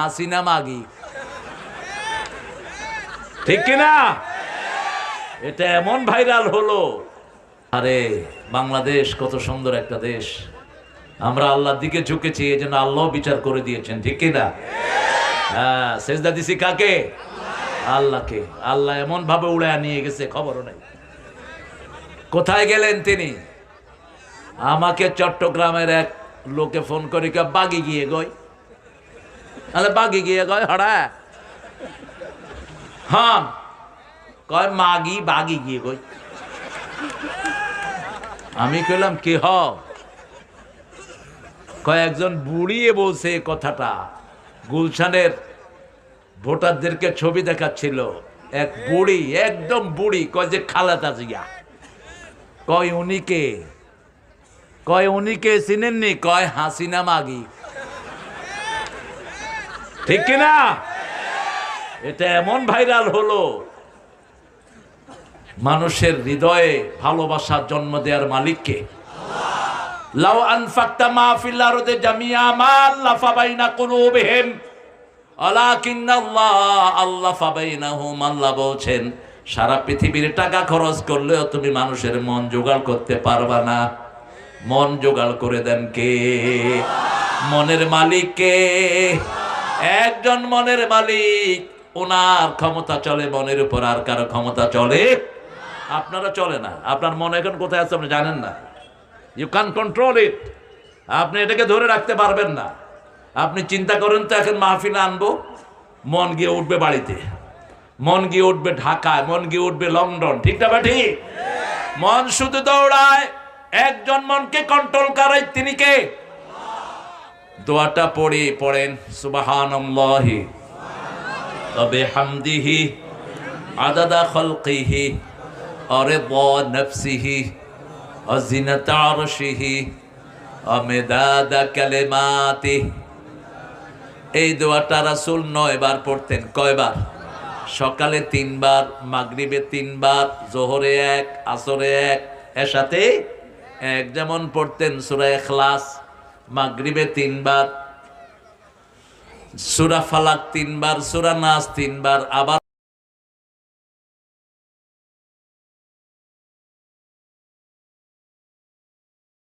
হাসিনা মাগি। ঠিক কিনা? এটা এমন ভাইরাল হলো। আরে বাংলাদেশ কত সুন্দর একটা দেশ। আমরা আল্লাহর দিকে ঝুঁকেছি এই জন্য আল্লাহ বিচার করে দিয়েছেন ঠিক কিনা? হ্যাঁ সেজদা দিছি কাকে? আল্লাহকে। আল্লাহ এমন ভাবে উড়ে নিয়ে গেছে খবরও নাই। কোথায় গেলেন তিনি? আমাকে চট্টগ্রামের এক লোকে ফোন করি বাগি গিয়ে গই। আরে বাগি গিয়ে গয় হড়া হ্যাঁ কয় মাগি বাগি গিয়ে কই আমি কইলাম কি হ কয় একজন বুড়িয়ে বলছে এই কথাটা গুলশানের ভোটারদেরকে ছবি দেখাচ্ছিল এক বুড়ি একদম বুড়ি কয় যে খালাতা জিয়া কয় উনিকে কয় উনিকে চিনেননি কয় হাসিনা মাগি ঠিক কিনা? এটা এমন ভাইরাল হলো, মানুষের হৃদয়ে ভালোবাসার জন্ম দেওয়ার মালিককে। আনফাকতা আল্লাহ সারা পৃথিবীর টাকা খরচ করলেও তুমি মানুষের মন জোগাড় করতে পারবা না। মন জোগাড় করে দেন কে? মনের মালিক কে? একজন মনের মালিক, ওনার ক্ষমতা চলে, মনের উপর আর কারও ক্ষমতা চলে আপনারা চলে না। আপনার মন এখন কোথায় আছে আপনি জানেন না। ইউ ক্যান কন্ট্রোল ইট আপনি এটাকে ধরে রাখতে পারবেন না। আপনি চিন্তা করেন তো, এখন মাহফিলে আনব। মন গিয়ে উঠবে বাড়িতে। মন গিয়ে উঠবে ঢাকায়। মন গিয়ে উঠবে লন্ডন। ঠিক না বা ঠিক? মন শুধু দৌড়ায়। একজন মনকে কন্ট্রোল করাই তিনি কে? দোয়াটা পড়ি, পড়েন, সুবাহানাল্লাহি। তবে হামদিহি, আদাদা খলকিহি, অরিদা নফসিহি অজিনাত আরশিহি অমেদাদা কালেমাতিহি এই দোয়াটা রাসূল নয়বার পড়তেন, কয়বার? সকালে তিনবার, মাগরিবে তিনবার, জোহরে এক, আসরে এক, এর সাথে এক যেমন পড়তেন সূরা ইখলাস। মাগরিবে তিনবার সুরা ফালাক তিনবার সুরা নাস তিনবার আবার